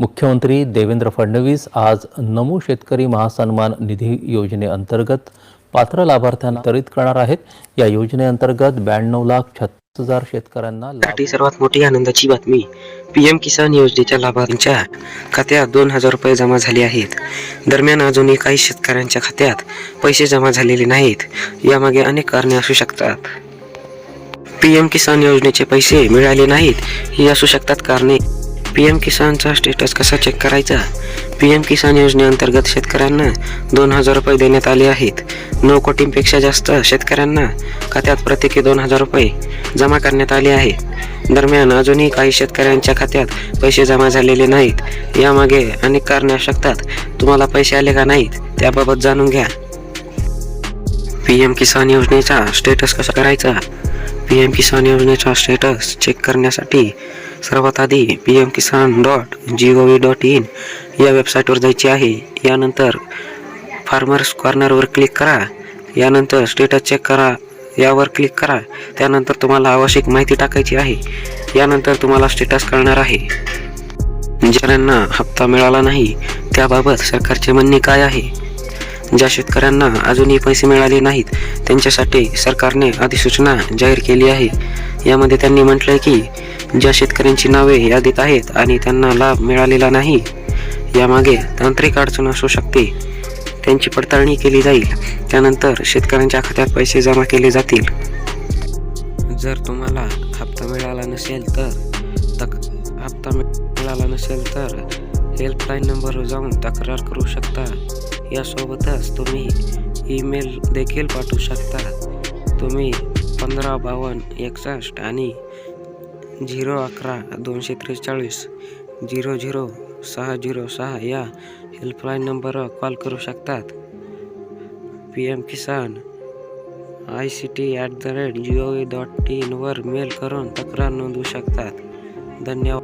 मुख्यमंत्री देवेंद्र फडणवीस आज नमो शेतकरी महासन्मान निधी योजनेअंतर्गत पात्र लाभार्थ्यांना वितरित करणार आहेत. या योजनेअंतर्गत ब्याण्णव लाख छत्तीस हजार शेतकऱ्यांना लाभसाठी सर्वात मोठी आनंदाची बातमी पीएम किसान योजनेच्या लाभार्थ्यांच्या खात्यात दोन हजार रुपये जमा झाले आहेत. दरम्यान अजूनही काही शेतकऱ्यांच्या खात्यात पैसे जमा झालेले नाहीत. यामागे अनेक कारणे असू शकतात. पीएम किसान योजनेचे पैसे मिळाले नाहीत ही असू शकतात कारणे. पीएम किसानचा स्टेटस कसा चेक करायचा? पीएम किसान योजनेअंतर्गत शेतकऱ्यांना दोन हजार रुपये देण्यात आले आहेत. नऊ कोटींपेक्षा जास्त शेतकऱ्यांना खात्यात प्रत्येकी दोन हजार रुपये जमा करण्यात आले आहे. दरम्यान अजूनही काही शेतकऱ्यांच्या खात्यात पैसे जमा झालेले नाहीत. यामागे अनेक कारणे असू शकतात. तुम्हाला पैसे आले का नाहीत त्याबाबत जाणून घ्या. पीएम किसान योजनेचा स्टेटस कसा करायचा? पीएम किसान योजनेचा स्टेटस चेक करण्यासाठी सर्वात आधी P M Kisan dot G O V dot in या वेबसाईटवर जायचे आहे. यानंतर फार्मर्स कॉर्नरवर क्लिक करा. यानंतर स्टेटस चेक करा. यावर क्लिक करा. त्यानंतर तुम्हाला आवश्यक माहिती टाकायची आहे. यानंतर तुम्हाला स्टेटस कळणार आहे. ज्यांना हप्ता मिळाला नाही त्याबाबत सरकारचे म्हणणे काय आहे? ज्या शेतकऱ्यांना अजूनही पैसे मिळाले नाहीत त्यांच्यासाठी सरकारने अधिसूचना जाहीर केली आहे. यामध्ये त्यांनी म्हटलंय की ज्या शेतकऱ्यांची नावे यादीत आहेत आणि त्यांना लाभ मिळालेला नाही यामागे तांत्रिक अडचण असू शकते. त्यांची पडताळणी केली जाईल. त्यानंतर शेतकऱ्यांच्या खात्यात पैसे जमा केले जातील. जर तुम्हाला हप्ता मिळाला नसेल तर तक हप्ता मिळाला नसेल तर हेल्पलाईन नंबरवर जाऊन तक्रार करू शकता. यासोबतच तुम्ही ईमेल देखील पाठवू शकता. तुम्ही पंधरा बावन्न एकसष्ट आणि झिरो अकरा दोनशे त्रेचाळीस झिरो झिरो सहा झिरो सहा या हेल्पलाईन नंबरवर कॉल करू शकतात. P M Kisan I C T at the rate G O V dot इनवर mail करून तक्रार नोंदवू शकतात. धन्यवाद.